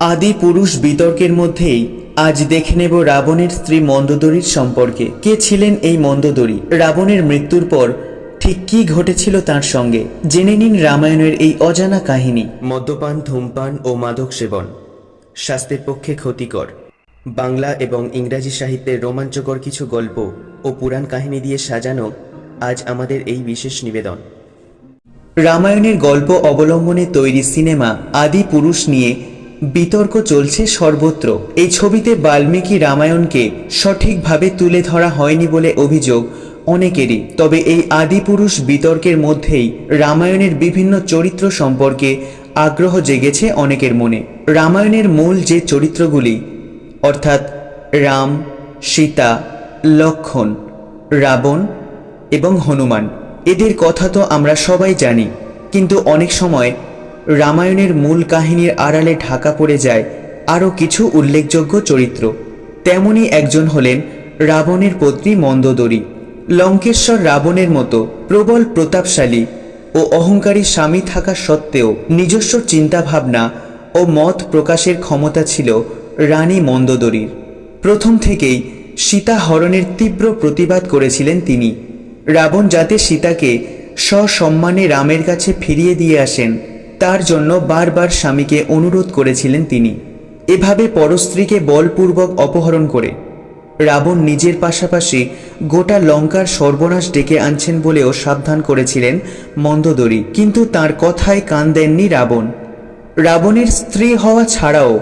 আদি পুরুষ বিতর্কের মধ্যেই আজ দেখে নেব রাবণের স্ত্রী মন্দোদরীর সম্পর্কে। কে ছিলেন এই মন্দোদরী? রাবণের মৃত্যুর পর ঠিক কী ঘটেছিল তার সঙ্গে? জেনে নিন রামায়ণের এই অজানা কাহিনী। মদ্যপান ধূমপান ও মাদক সেবন স্বাস্থ্যের পক্ষে ক্ষতিকর। বাংলা এবং ইংরাজি সাহিত্যের রোমাঞ্চকর কিছু গল্প ও পুরাণ কাহিনী দিয়ে সাজানো আজ আমাদের এই বিশেষ নিবেদন। রামায়ণের গল্প অবলম্বনে তৈরি সিনেমা আদি পুরুষ নিয়ে বিতর্ক চলছে সর্বত্র। এই ছবিতে বাল্মীকি রামায়ণকে সঠিকভাবে তুলে ধরা হয়নি বলে অভিযোগ অনেকেরই। তবে এই আদিপুরুষ বিতর্কের মধ্যেই রামায়ণের বিভিন্ন চরিত্র সম্পর্কে আগ্রহ জেগেছে অনেকের মনে। রামায়ণের মূল যে চরিত্রগুলি, অর্থাৎ রাম, সীতা, লক্ষণ, রাবণ এবং হনুমান, এদের কথা তো আমরা সবাই জানি। কিন্তু অনেক সময় রামায়ণের মূল কাহিনীর আড়ালে ঢাকা পড়ে যায় আরও কিছু উল্লেখযোগ্য চরিত্র। তেমনই একজন হলেন রাবণের পত্নী মন্দোদরী। লঙ্কেশ্বর রাবণের মতো প্রবল প্রতাপশালী ও অহংকারী স্বামী থাকা সত্ত্বেও নিজস্ব চিন্তাভাবনা ও মত প্রকাশের ক্ষমতা ছিল রানী মন্দোদরীর। প্রথম থেকেই সীতা হরণের তীব্র প্রতিবাদ করেছিলেন তিনি। রাবণ যাতে সীতাকে সসম্মানে রামের কাছে ফিরিয়ে দিয়ে আসেন তার জন্য বারবার স্বামীকে অনুরোধ করেছিলেন তিনি। এভাবে পরস্ত্রীকে বলপূর্বক অপহরণ করে। রাবণ নিজের পাশাপাশি গোটা লঙ্কার সর্বনাশ ডেকে আনছেন বলেও সাবধান করেছিলেন মন্দোদরী, কিন্তু তার কথায় কান দেননি রাবণ। রাবণের স্ত্রী হওয়া ছাড়াও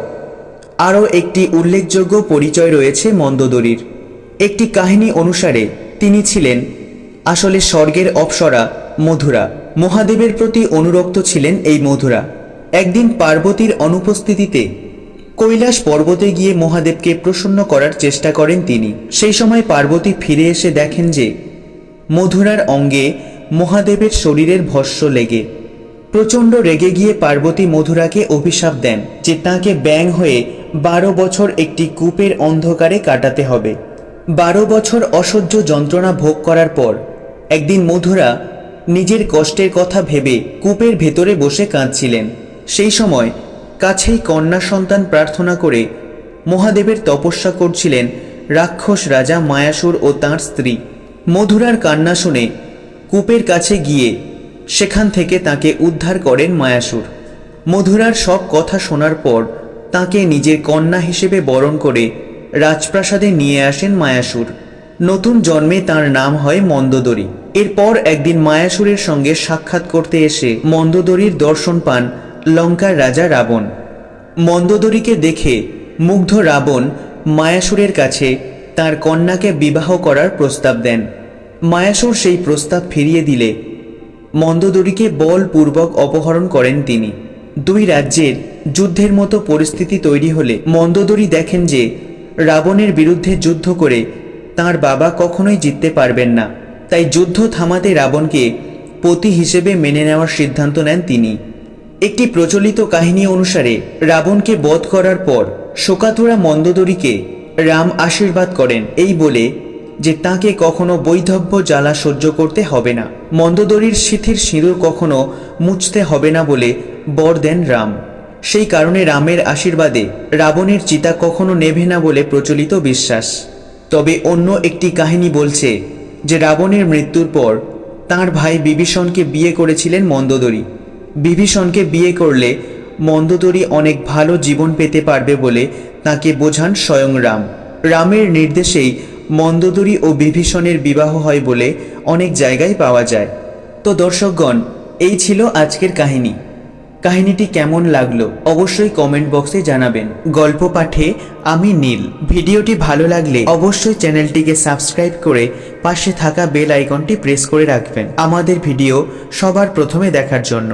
আরও একটি উল্লেখযোগ্য পরিচয় রয়েছে মন্দোদরীর। একটি কাহিনী অনুসারে তিনি ছিলেন আসলে স্বর্গের অপ্সরা মধুরা। মহাদেবের প্রতি অনুরক্ত ছিলেন এই মধুরা। একদিন পার্বতীর অনুপস্থিতিতে কৈলাস পর্বতে গিয়ে মহাদেবকে প্রসন্ন করার চেষ্টা করেন তিনি। সেই সময় পার্বতী ফিরে এসে দেখেন যে মধুরার অঙ্গে মহাদেবের শরীরের ভস্য লেগে। প্রচণ্ড রেগে গিয়ে পার্বতী মধুরাকে অভিশাপ দেন যে তাকে ব্যাং হয়ে বারো বছর একটি কূপের অন্ধকারে কাটাতে হবে। বারো বছর অসহ্য যন্ত্রণা ভোগ করার পর একদিন মধুরা নিজের কষ্টের কথা ভেবে কূপের ভেতরে বসে কাঁদছিলেন। সেই সময় কাছেই কন্যা সন্তান প্রার্থনা করে মহাদেবের তপস্যা করছিলেন রাক্ষস রাজা মায়াসুর ও তাঁর স্ত্রী। মধুরার কান্না শুনে কূপের কাছে গিয়ে সেখান থেকে তাকে উদ্ধার করেন মায়াসুর। মধুরার সব কথা শোনার পর তাকে নিজের কন্যা হিসেবে বরণ করে রাজপ্রাসাদে নিয়ে আসেন মায়াসুর। নতুন জন্মে তার নাম হয় মন্দোদরী। এরপর একদিন মায়াসুরের সঙ্গে সাক্ষাৎ করতে এসে মন্দোদরীর দর্শন পান লঙ্কার রাজা রাবণ। মন্দোদরীকে দেখে মুগ্ধ রাবণ মায়াসুরের কাছে তার কন্যাকে বিবাহ করার প্রস্তাব দেন। মায়াসুর সেই প্রস্তাব ফিরিয়ে দিলে মন্দোদরীকে বলপূর্বক অপহরণ করেন তিনি। দুই রাজ্যের যুদ্ধের মতো পরিস্থিতি তৈরি হলে মন্দোদরী দেখেন যে রাবণের বিরুদ্ধে যুদ্ধ করে তার বাবা কখনোই জিততে পারবেন না। তাই যুদ্ধ থামাতে রাবণকে পতি হিসেবে মেনে নেওয়ার সিদ্ধান্ত নেন তিনি। একটি প্রচলিত কাহিনী অনুসারে রাবণকে বধ করার পর শোকাতুরা মন্দোদরীকে রাম আশীর্বাদ করেন। এই বলে যে তাকে কখনো বৈধব্য জ্বালা সহ্য করতে হবে না। মন্দোদরীর শিথির সিঁদুর কখনো মুছতে হবে না বলে বর দেন রাম। সেই কারণে রামের আশীর্বাদে রাবণের চিতা কখনো নেভে না বলে প্রচলিত বিশ্বাস। তবে অন্য একটি কাহিনী বলছে যে রাবণের মৃত্যুর পর তার ভাই বিভীষণকে বিয়ে করেছিলেন মন্দোদরী। বিভীষণকে বিয়ে করলে মন্দোদরী অনেক ভালো জীবন পেতে পারবে বলে তাকে বোঝান স্বয়ং রাম। রামের নির্দেশেই মন্দোদরী ও বিভীষণের বিবাহ হয় বলে অনেক জায়গায় পাওয়া যায়। তো দর্শকগণ, এই ছিল আজকের কাহিনী। কাহিনীটি কেমন লাগল অবশ্যই কমেন্ট বক্সে জানাবেন। গল্প পাঠে আমি নীল। ভিডিওটি ভালো লাগলে অবশ্যই চ্যানেলটিকে সাবস্ক্রাইব করে পাশে থাকা বেল আইকনটি প্রেস করে রাখবেন। আমাদের ভিডিও সবার প্রথমে দেখার জন্য।